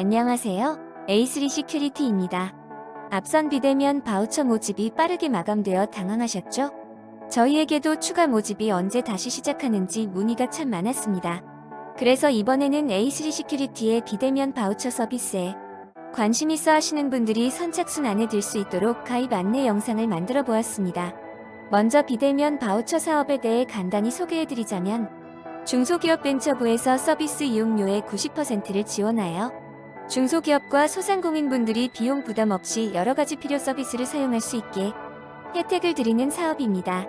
안녕하세요. A3 시큐리티입니다. 앞선 비대면 바우처 모집이 빠르게 마감되어 당황하셨죠? 저희에게도 추가 모집이 언제 다시 시작하는지 문의가 참 많았습니다. 그래서 이번에는 A3 시큐리티의 비대면 바우처 서비스에 관심 있어 하시는 분들이 선착순 안에 들 수 있도록 가입 안내 영상을 만들어 보았습니다. 먼저 비대면 바우처 사업에 대해 간단히 소개해드리자면 중소기업 벤처부에서 서비스 이용료의 90%를 지원하여 중소기업과 소상공인분들이 비용 부담 없이 여러 가지 필요 서비스를 사용할 수 있게 혜택을 드리는 사업입니다.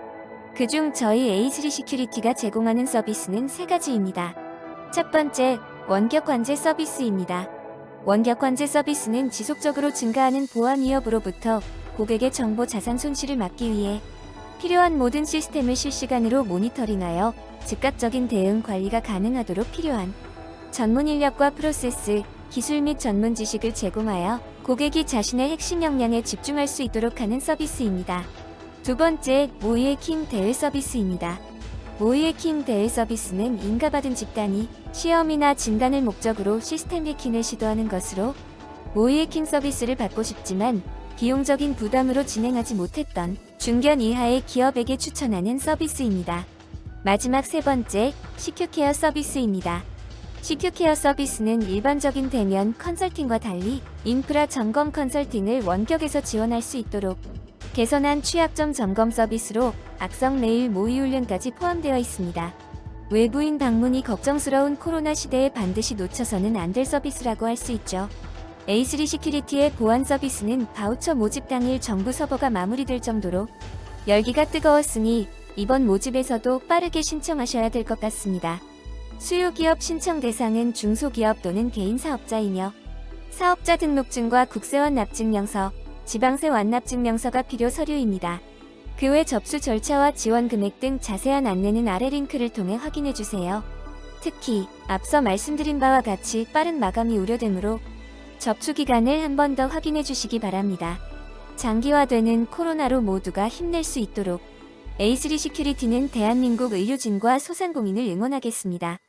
그중 저희 A3 시큐리티가 제공하는 서비스는 세 가지입니다. 첫 번째, 원격 관제 서비스입니다. 원격 관제 서비스는 지속적으로 증가하는 보안 위협으로부터 고객의 정보 자산 손실을 막기 위해 필요한 모든 시스템을 실시간으로 모니터링하여 즉각적인 대응 관리가 가능하도록 필요한 전문 인력과 프로세스, 기술 및 전문 지식을 제공하여 고객이 자신의 핵심 역량에 집중할 수 있도록 하는 서비스입니다. 두 번째, 모의의 킹 대회 서비스입니다. 모의의 킹 대회 서비스는 인가받은 집단이 시험이나 진단을 목적으로 시스템 해킹을 시도하는 것으로 모의의 킹 서비스를 받고 싶지만 비용적인 부담으로 진행하지 못했던 중견 이하의 기업에게 추천하는 서비스입니다. 마지막 세 번째, 시큐케어 서비스입니다. 시큐케어 서비스는 일반적인 대면 컨설팅과 달리 인프라 점검 컨설팅을 원격에서 지원할 수 있도록 개선한 취약점 점검 서비스로 악성 메일 모의 훈련까지 포함되어 있습니다. 외부인 방문이 걱정스러운 코로나 시대에 반드시 놓쳐서는 안 될 서비스라고 할 수 있죠. A3 시큐리티의 보안 서비스는 바우처 모집 당일 정부 서버가 마무리될 정도로 열기가 뜨거웠으니 이번 모집에서도 빠르게 신청하셔야 될 것 같습니다. 수요 기업 신청 대상은 중소기업 또는 개인 사업자이며 사업자 등록증과 국세원 납증명서, 지방세 완납증명서가 필요 서류입니다. 그 외 접수 절차와 지원 금액 등 자세한 안내는 아래 링크를 통해 확인해 주세요. 특히 앞서 말씀드린 바와 같이 빠른 마감이 우려되므로 접수 기간을 한 번 더 확인해 주시기 바랍니다. 장기화되는 코로나로 모두가 힘낼 수 있도록 A3 시큐리티는 대한민국 의료진과 소상공인을 응원하겠습니다.